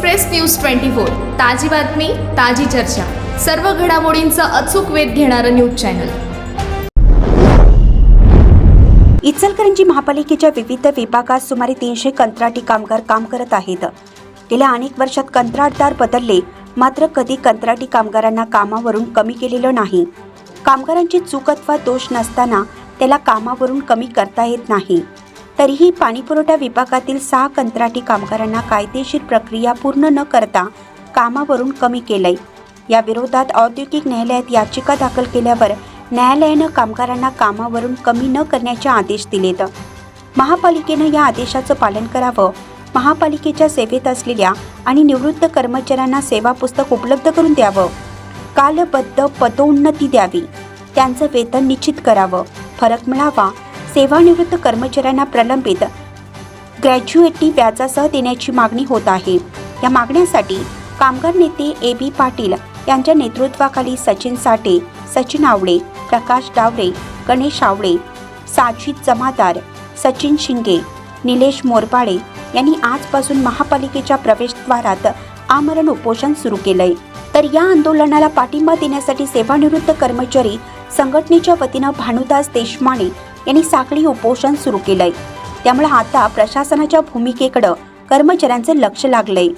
Express news twenty four. ताजी बातमी ताजी चर्चा. सर्व घडामोडींचा अचूक वेध घेणारं न्यूज चॅनल. इचलकरंजी महापालिकेच्या विविध विभागात सुमारे तीनशे कंत्राटी कामगार काम करत आहेत. गेल्या अनेक वर्षात कंत्राटदार बदलले मात्र कधी कंत्राटी कामगारांना कामावरून कमी केलेलं नाही. कामगारांची चूक अथवा दोष नसताना त्याला कामावरून कमी करता येत नाही. तरीही पाणीपुरवठा विभागातील सहा कंत्राटी कामगारांना कायदेशीर प्रक्रिया पूर्ण न करता कामावरून कमी केलंय. या विरोधात औद्योगिक न्यायालयात याचिका दाखल केल्यावर न्यायालयानं कामगारांना कामावरून कमी न करण्याचे आदेश दिलेत. महापालिकेनं या आदेशाचं पालन करावं महापालिकेच्या सेवेत असलेल्या आणि निवृत्त कर्मचाऱ्यांना सेवा पुस्तक उपलब्ध करून द्यावं कालबद्ध पदोन्नती द्यावी त्यांचं वेतन निश्चित करावं फरक मिळावा सेवानिवृत्त कर्मचाऱ्यांना प्रलंबित ग्रॅज्युएटी व्याजासह देण्याची मागणी होत आहे. या मागण्यासाठी कामगार नेते ए बी पाटील यांच्या नेतृत्वाखाली सचिन साठे सचिन आवळे प्रकाश डावरे गणेश आवळे साजिद जमादार सचिन शिंगे निलेश मोरपाडे यांनी आजपासून महापालिकेच्या प्रवेशद्वारात आमरण उपोषण सुरू केलंय. तर या आंदोलनाला पाठिंबा देण्यासाठी सेवानिवृत्त कर्मचारी संघटनेच्या वतीनं भानुदास देशमाने यांनी साखळी उपोषण सुरू केलंय. त्यामुळे आता प्रशासनाच्या भूमिकेकडं कर्मचाऱ्यांचं लक्ष लागलंय.